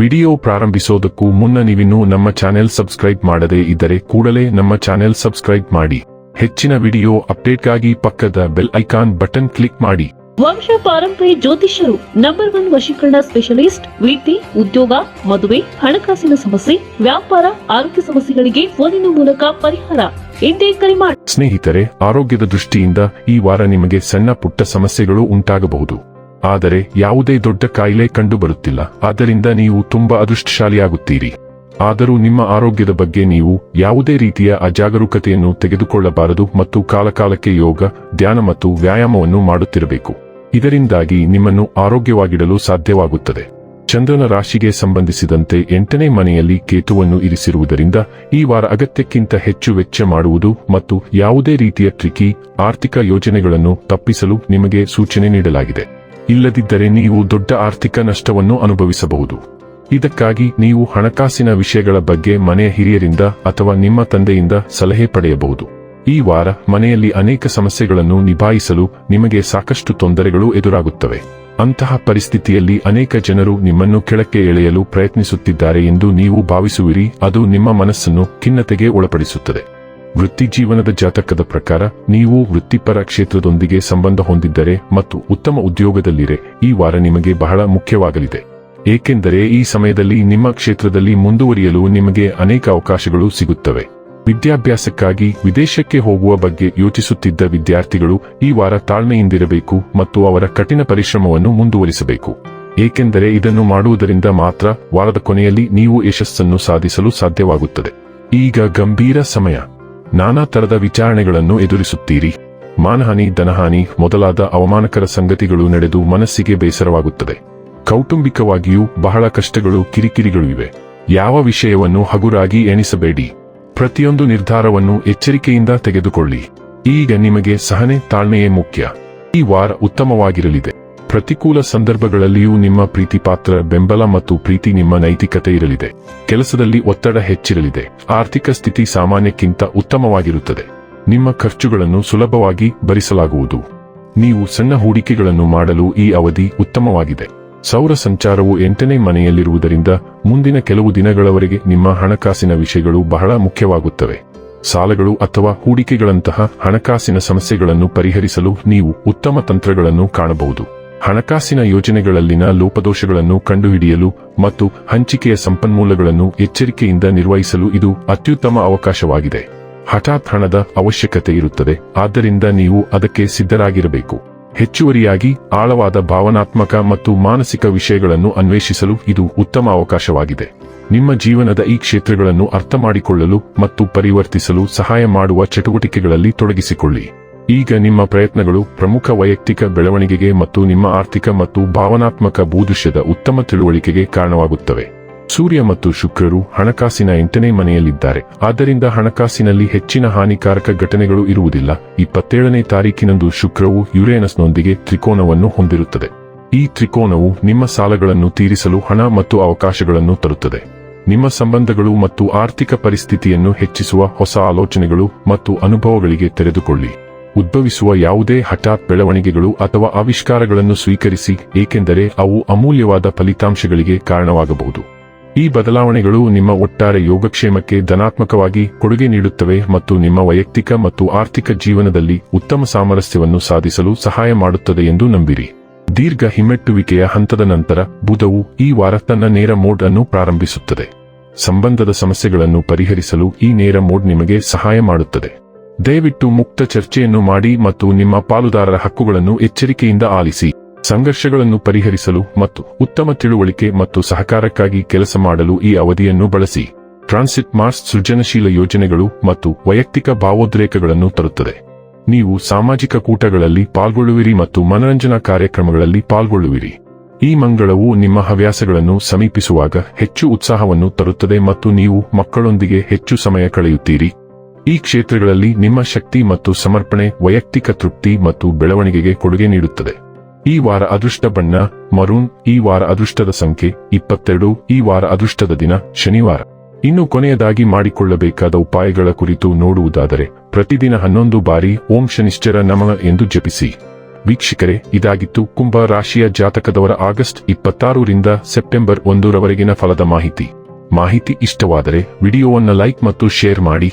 Video ಪ್ರಾರಂಭಿಸೋದಕ್ಕೂ ಮುನ್ನ ನೀವಿನ್ನೂ ನಮ್ಮ ಚಾನೆಲ್ ಸಬ್ಸ್ಕ್ರೈಬ್ ಮಾಡದೇ ಇದ್ದರೆ ಕೂಡಲೇ ನಮ್ಮ ಚಾನೆಲ್ ಸಬ್ಸ್ಕ್ರೈಬ್ ಮಾಡಿ. ಹೆಚ್ಚಿನ ವಿಡಿಯೋ ಅಪ್ಡೇಟ್ಗಾಗಿ ಪಕ್ಕದ ಬೆಲ್ ಐಕಾನ್ ಬಟನ್ ಕ್ಲಿಕ್ ಮಾಡಿ. ವಂಶ ಪಾರಂಪರ್ಯ ಜ್ಯೋತಿಷ್ಯರು ನಂಬರ್ ಒನ್ ವಶೀಕರಣ ಸ್ಪೆಷಲಿಸ್ಟ್ ವಿದ್ಯೆ ಉದ್ಯೋಗ ಮದುವೆ ಹಣಕಾಸಿನ ಸಮಸ್ಯೆ ವ್ಯಾಪಾರ ಆರೋಗ್ಯ ಸಮಸ್ಯೆಗಳಿಗೆ ಫೋನಿನ ಮೂಲಕ ಪರಿಹಾರ ಎಂದೇ ಕರೆ ಮಾಡಿ. ಸ್ನೇಹಿತರೆ ಆರೋಗ್ಯದ ದೃಷ್ಟಿಯಿಂದ ಈ ವಾರ ನಿಮಗೆ ಸಣ್ಣ ಪುಟ್ಟ ಸಮಸ್ಯೆಗಳು ಉಂಟಾಗಬಹುದು. ಆದರೆ ಯಾವುದೇ ದೊಡ್ಡ ಕಾಯಿಲೆ ಕಂಡು ಬರುತ್ತಿಲ್ಲ ಆದ್ದರಿಂದ ನೀವು ತುಂಬಾ ಅದೃಷ್ಟಶಾಲಿಯಾಗುತ್ತೀರಿ. ಆದರೂ ನಿಮ್ಮ ಆರೋಗ್ಯದ ಬಗ್ಗೆ ನೀವು ಯಾವುದೇ ರೀತಿಯ ಅಜಾಗರೂಕತೆಯನ್ನು ತೆಗೆದುಕೊಳ್ಳಬಾರದು ಮತ್ತು ಕಾಲಕಾಲಕ್ಕೆ ಯೋಗ, ಧ್ಯಾನ ಮತ್ತು ವ್ಯಾಯಾಮವನ್ನು ಮಾಡುತ್ತಿರಬೇಕು. ಇದರಿಂದಾಗಿ ನಿಮ್ಮನ್ನು ಆರೋಗ್ಯವಾಗಿಡಲು ಸಾಧ್ಯವಾಗುತ್ತದೆ. ಚಂದ್ರನ ರಾಶಿಗೆ ಸಂಬಂಧಿಸಿದಂತೆ ಎಂಟನೇ ಮನೆಯಲ್ಲಿ ಕೇತುವನ್ನು ಇರಿಸಿರುವುದರಿಂದ ಈ ವಾರ ಅಗತ್ಯಕ್ಕಿಂತ ಹೆಚ್ಚು ವೆಚ್ಚ ಮಾಡುವುದು ಮತ್ತು ಯಾವುದೇ ರೀತಿಯ ಟ್ರಿಕಿ, ಆರ್ಥಿಕ ಯೋಜನೆಗಳನ್ನು ತಪ್ಪಿಸಲು ನಿಮಗೆ ಸೂಚನೆ ನೀಡಲಾಗಿದೆ. ಇಲ್ಲದಿದ್ದರೆ ನೀವು ದೊಡ್ಡ ಆರ್ಥಿಕ ನಷ್ಟವನ್ನು ಅನುಭವಿಸಬಹುದು. ಇದಕ್ಕಾಗಿ ನೀವು ಹಣಕಾಸಿನ ವಿಷಯಗಳ ಬಗ್ಗೆ ಮನೆಯ ಹಿರಿಯರಿಂದ ಅಥವಾ ನಿಮ್ಮ ತಂದೆಯಿಂದ ಸಲಹೆ ಪಡೆಯಬಹುದು. ಈ ವಾರ ಮನೆಯಲ್ಲಿ ಅನೇಕ ಸಮಸ್ಯೆಗಳನ್ನು ನಿಭಾಯಿಸಲು ನಿಮಗೆ ಸಾಕಷ್ಟು ತೊಂದರೆಗಳು ಎದುರಾಗುತ್ತವೆ. ಅಂತಹ ಪರಿಸ್ಥಿತಿಯಲ್ಲಿ ಅನೇಕ ಜನರು ನಿಮ್ಮನ್ನು ಕೆಳಕ್ಕೆ ಎಳೆಯಲು ಪ್ರಯತ್ನಿಸುತ್ತಿದ್ದಾರೆ ಎಂದು ನೀವು ಭಾವಿಸುವಿರಿ. ಅದು ನಿಮ್ಮ ಮನಸ್ಸನ್ನು ಖಿನ್ನತೆಗೆ ಒಳಪಡಿಸುತ್ತದೆ. ವೃತ್ತಿ ಜೀವನದ ಜಾತಕದ ಪ್ರಕಾರ ನೀವು ವೃತ್ತಿಪರ ಕ್ಷೇತ್ರದೊಂದಿಗೆ ಸಂಬಂಧ ಹೊಂದಿದ್ದರೆ ಮತ್ತು ಉತ್ತಮ ಉದ್ಯೋಗದಲ್ಲಿರೆ, ಈ ವಾರ ನಿಮಗೆ ಬಹಳ ಮುಖ್ಯವಾಗಲಿದೆ. ಏಕೆಂದರೆ ಈ ಸಮಯದಲ್ಲಿ ನಿಮ್ಮ ಕ್ಷೇತ್ರದಲ್ಲಿ ಮುಂದುವರಿಯಲು ನಿಮಗೆ ಅನೇಕ ಅವಕಾಶಗಳು ಸಿಗುತ್ತವೆ. ವಿದ್ಯಾಭ್ಯಾಸಕ್ಕಾಗಿ ವಿದೇಶಕ್ಕೆ ಹೋಗುವ ಬಗ್ಗೆ ಯೋಚಿಸುತ್ತಿದ್ದ ವಿದ್ಯಾರ್ಥಿಗಳು ಈ ವಾರ ತಾಳ್ಮೆಯಿಂದಿರಬೇಕು ಮತ್ತು ಅವರ ಕಠಿಣ ಪರಿಶ್ರಮವನ್ನು ಮುಂದುವರಿಸಬೇಕು. ಏಕೆಂದರೆ ಇದನ್ನು ಮಾಡುವುದರಿಂದ ಮಾತ್ರ ವಾರದ ಕೊನೆಯಲ್ಲಿ ನೀವು ಯಶಸ್ಸನ್ನು ಸಾಧಿಸಲು ಸಾಧ್ಯವಾಗುತ್ತದೆ. ಈಗ ಗಂಭೀರ ಸಮಯ. ನಾನಾ ತರದ ವಿಚಾರಣೆಗಳನ್ನು ಎದುರಿಸುತ್ತೀರಿ. ಮಾನಹಾನಿ ಧನಹಾನಿ ಮೊದಲಾದ ಅವಮಾನಕರ ಸಂಗತಿಗಳು ನಡೆದು ಮನಸ್ಸಿಗೆ ಬೇಸರವಾಗುತ್ತದೆ. ಕೌಟುಂಬಿಕವಾಗಿಯೂ ಬಹಳ ಕಷ್ಟಗಳು ಕಿರಿಕಿರಿಗಳು ಇವೆ ಯಾವ ವಿಷಯವನ್ನು ಹಗುರಾಗಿ ಎಣಿಸಬೇಡಿ. ಪ್ರತಿಯೊಂದು ನಿರ್ಧಾರವನ್ನು ಎಚ್ಚರಿಕೆಯಿಂದ ತೆಗೆದುಕೊಳ್ಳಿ. ಈಗ ನಿಮಗೆ ಸಹನೆ ತಾಳ್ಮೆಯೇ ಮುಖ್ಯ. ಈ ವಾರ ಉತ್ತಮವಾಗಿರಲಿದೆ. ಪ್ರತಿಕೂಲ ಸಂದರ್ಭಗಳಲ್ಲಿಯೂ ನಿಮ್ಮ ಪ್ರೀತಿಪಾತ್ರ, ಬೆಂಬಲ ಮತ್ತು ಪ್ರೀತಿ ನಿಮ್ಮ ನೈತಿಕತೆ ಇರಲಿದೆ. ಕೆಲಸದಲ್ಲಿ ಒತ್ತಡ ಹೆಚ್ಚಿರಲಿದೆ. ಆರ್ಥಿಕ ಸ್ಥಿತಿ ಸಾಮಾನ್ಯಕ್ಕಿಂತ ಉತ್ತಮವಾಗಿರುತ್ತದೆ. ನಿಮ್ಮ ಖರ್ಚುಗಳನ್ನು ಸುಲಭವಾಗಿ ಭರಿಸಲಾಗುವುದು. ನೀವು ಸಣ್ಣ ಹೂಡಿಕೆಗಳನ್ನು ಮಾಡಲು ಈ ಅವಧಿ ಉತ್ತಮವಾಗಿದೆ. ಸೌರ ಸಂಚಾರವು ಎಂಟನೇ ಮನೆಯಲ್ಲಿರುವುದರಿಂದ ಮುಂದಿನ ಕೆಲವು ದಿನಗಳವರೆಗೆ ನಿಮ್ಮ ಹಣಕಾಸಿನ ವಿಷಯಗಳು ಬಹಳ ಮುಖ್ಯವಾಗುತ್ತವೆ. ಸಾಲಗಳು ಅಥವಾ ಹೂಡಿಕೆಗಳಂತಹ ಹಣಕಾಸಿನ ಸಮಸ್ಯೆಗಳನ್ನು ಪರಿಹರಿಸಲು ನೀವು ಉತ್ತಮ ತಂತ್ರಗಳನ್ನು ಕಾಣಬಹುದು. ಹಣಕಾಸಿನ ಯೋಜನೆಗಳಲ್ಲಿನ ಲೋಪದೋಷಗಳನ್ನು ಕಂಡುಹಿಡಿಯಲು ಮತ್ತು ಹಂಚಿಕೆಯ ಸಂಪನ್ಮೂಲಗಳನ್ನು ಎಚ್ಚರಿಕೆಯಿಂದ ನಿರ್ವಹಿಸಲು ಇದು ಅತ್ಯುತ್ತಮ ಅವಕಾಶವಾಗಿದೆ. ಹಠಾತ್ ಹಣದ ಅವಶ್ಯಕತೆ ಇರುತ್ತದೆ, ಆದ್ದರಿಂದ ನೀವು ಅದಕ್ಕೆ ಸಿದ್ಧರಾಗಿರಬೇಕು. ಹೆಚ್ಚುವರಿಯಾಗಿ ಆಳವಾದ ಭಾವನಾತ್ಮಕ ಮತ್ತು ಮಾನಸಿಕ ವಿಷಯಗಳನ್ನು ಅನ್ವೇಷಿಸಲು ಇದು ಉತ್ತಮ ಅವಕಾಶವಾಗಿದೆ. ನಿಮ್ಮ ಜೀವನದ ಈ ಕ್ಷೇತ್ರಗಳನ್ನು ಅರ್ಥಮಾಡಿಕೊಳ್ಳಲು ಮತ್ತು ಪರಿವರ್ತಿಸಲು ಸಹಾಯ ಮಾಡುವ ಚಟುವಟಿಕೆಗಳಲ್ಲಿ ತೊಡಗಿಸಿಕೊಳ್ಳಿ. ಈಗ ನಿಮ್ಮ ಪ್ರಯತ್ನಗಳು ಪ್ರಮುಖ ವೈಯಕ್ತಿಕ ಬೆಳವಣಿಗೆಗೆ ಮತ್ತು ನಿಮ್ಮ ಆರ್ಥಿಕ ಮತ್ತು ಭಾವನಾತ್ಮಕ ಭೂದೃಶ್ಯದ ಉತ್ತಮ ತಿಳುವಳಿಕೆಗೆ ಕಾರಣವಾಗುತ್ತವೆ. ಸೂರ್ಯ ಮತ್ತು ಶುಕ್ರರು ಹಣಕಾಸಿನ ಎಂಟನೇ ಮನೆಯಲ್ಲಿದ್ದಾರೆ. ಆದ್ದರಿಂದ ಹಣಕಾಸಿನಲ್ಲಿ ಹೆಚ್ಚಿನ ಹಾನಿಕಾರಕ ಘಟನೆಗಳು ಇರುವುದಿಲ್ಲ. ಇಪ್ಪತ್ತೇಳನೇ ತಾರೀಕಿನಂದು ಶುಕ್ರವು ಯುರೇನಸ್ನೊಂದಿಗೆ ತ್ರಿಕೋನವನ್ನು ಹೊಂದಿರುತ್ತದೆ. ಈ ತ್ರಿಕೋನವು ನಿಮ್ಮ ಸಾಲಗಳನ್ನು ತೀರಿಸಲು ಹಣ ಮತ್ತು ಅವಕಾಶಗಳನ್ನು ತರುತ್ತದೆ. ನಿಮ್ಮ ಸಂಬಂಧಗಳು ಮತ್ತು ಆರ್ಥಿಕ ಪರಿಸ್ಥಿತಿಯನ್ನು ಹೆಚ್ಚಿಸುವ ಹೊಸ ಆಲೋಚನೆಗಳು ಮತ್ತು ಅನುಭವಗಳಿಗೆ ತೆರೆದುಕೊಳ್ಳಿ. ಉದ್ಭವಿಸುವ ಯಾವುದೇ ಹಠಾತ್ ಬೆಳವಣಿಗೆಗಳು ಅಥವಾ ಆವಿಷ್ಕಾರಗಳನ್ನು ಸ್ವೀಕರಿಸಿ, ಏಕೆಂದರೆ ಅವು ಅಮೂಲ್ಯವಾದ ಫಲಿತಾಂಶಗಳಿಗೆ ಕಾರಣವಾಗಬಹುದು. ಈ ಬದಲಾವಣೆಗಳು ನಿಮ್ಮ ಒಟ್ಟಾರೆ ಯೋಗಕ್ಷೇಮಕ್ಕೆ ಧನಾತ್ಮಕವಾಗಿ ಕೊಡುಗೆ ನೀಡುತ್ತವೆ ಮತ್ತು ನಿಮ್ಮ ವೈಯಕ್ತಿಕ ಮತ್ತು ಆರ್ಥಿಕ ಜೀವನದಲ್ಲಿ ಉತ್ತಮ ಸಾಮರಸ್ಯವನ್ನು ಸಾಧಿಸಲು ಸಹಾಯ ಮಾಡುತ್ತದೆ ಎಂದು ನಂಬಿರಿ. ದೀರ್ಘ ಹಿಮ್ಮೆಟ್ಟುವಿಕೆಯ ಹಂತದ ನಂತರ ಬುಧವು ಈ ವಾರ ತನ್ನ ನೇರ ಮೋಡ್ ಅನ್ನು ಪ್ರಾರಂಭಿಸುತ್ತದೆ. ಸಂಬಂಧದ ಸಮಸ್ಯೆಗಳನ್ನು ಪರಿಹರಿಸಲು ಈ ನೇರ ಮೋಡ್ ನಿಮಗೆ ಸಹಾಯ ಮಾಡುತ್ತದೆ. ದಯವಿಟ್ಟು ಮುಕ್ತ ಚರ್ಚೆಯನ್ನು ಮಾಡಿ ಮತ್ತು ನಿಮ್ಮ ಪಾಲುದಾರರ ಹಕ್ಕುಗಳನ್ನು ಎಚ್ಚರಿಕೆಯಿಂದ ಆಲಿಸಿ. ಸಂಘರ್ಷಗಳನ್ನು ಪರಿಹರಿಸಲು ಮತ್ತು ಉತ್ತಮ ತಿಳುವಳಿಕೆ ಮತ್ತು ಸಹಕಾರಕ್ಕಾಗಿ ಕೆಲಸ ಮಾಡಲು ಈ ಅವಧಿಯನ್ನು ಬಳಸಿ. ಟ್ರಾನ್ಸಿಟ್ ಮಾರ್ಸ್ ಸೃಜನಶೀಲ ಯೋಜನೆಗಳು ಮತ್ತು ವೈಯಕ್ತಿಕ ಭಾವೋದ್ರೇಕಗಳನ್ನು ತರುತ್ತದೆ. ನೀವು ಸಾಮಾಜಿಕ ಕೂಟಗಳಲ್ಲಿ ಪಾಲ್ಗೊಳ್ಳುವಿರಿ ಮತ್ತು ಮನರಂಜನಾ ಕಾರ್ಯಕ್ರಮಗಳಲ್ಲಿ ಪಾಲ್ಗೊಳ್ಳುವಿರಿ. ಈ ಮಂಗಳವು ನಿಮ್ಮ ಹವ್ಯಾಸಗಳನ್ನು ಸಮೀಪಿಸುವಾಗ ಹೆಚ್ಚು ಉತ್ಸಾಹವನ್ನು ತರುತ್ತದೆ ಮತ್ತು ನೀವು ಮಕ್ಕಳೊಂದಿಗೆ ಹೆಚ್ಚು ಸಮಯ ಕಳೆಯುತ್ತೀರಿ. ಈ ಕ್ಷೇತ್ರಗಳಲ್ಲಿ ನಿಮ್ಮ ಶಕ್ತಿ ಮತ್ತು ಸಮರ್ಪಣೆ, ವೈಯಕ್ತಿಕ ತೃಪ್ತಿ ಮತ್ತು ಬೆಳವಣಿಗೆಗೆ ಕೊಡುಗೆ ನೀಡುತ್ತದೆ. ಈ ವಾರ ಅದೃಷ್ಟ ಬಣ್ಣ, ಮರೂನ್, ಈ ವಾರ ಅದೃಷ್ಟದ ಸಂಖ್ಯೆ, ಇಪ್ಪತ್ತೆರಡು, ಈ ವಾರ ಅದೃಷ್ಟದ ದಿನ, ಶನಿವಾರ. ಇನ್ನು ಕೊನೆಯದಾಗಿ ಮಾಡಿಕೊಳ್ಳಬೇಕಾದ ಉಪಾಯಗಳ ಕುರಿತು ನೋಡುವುದಾದರೆ, ಪ್ರತಿದಿನ ಹನ್ನೊಂದು ಬಾರಿ ಓಂ ಶನಿಶ್ಚರ ನಮನ ಎಂದು ಜಪಿಸಿ. ವೀಕ್ಷಕರೇ, ಇದಾಗಿತ್ತು ಕುಂಭ ರಾಶಿಯ ಜಾತಕದವರ ಆಗಸ್ಟ್ ಇಪ್ಪತ್ತಾರರಿಂದ ಸೆಪ್ಟೆಂಬರ್ ಒಂದರವರೆಗಿನ ಫಲದ ಮಾಹಿತಿ. ಮಾಹಿತಿ ಇಷ್ಟವಾದರೆ ವಿಡಿಯೋವನ್ನು ಲೈಕ್ ಮತ್ತು ಶೇರ್ ಮಾಡಿ.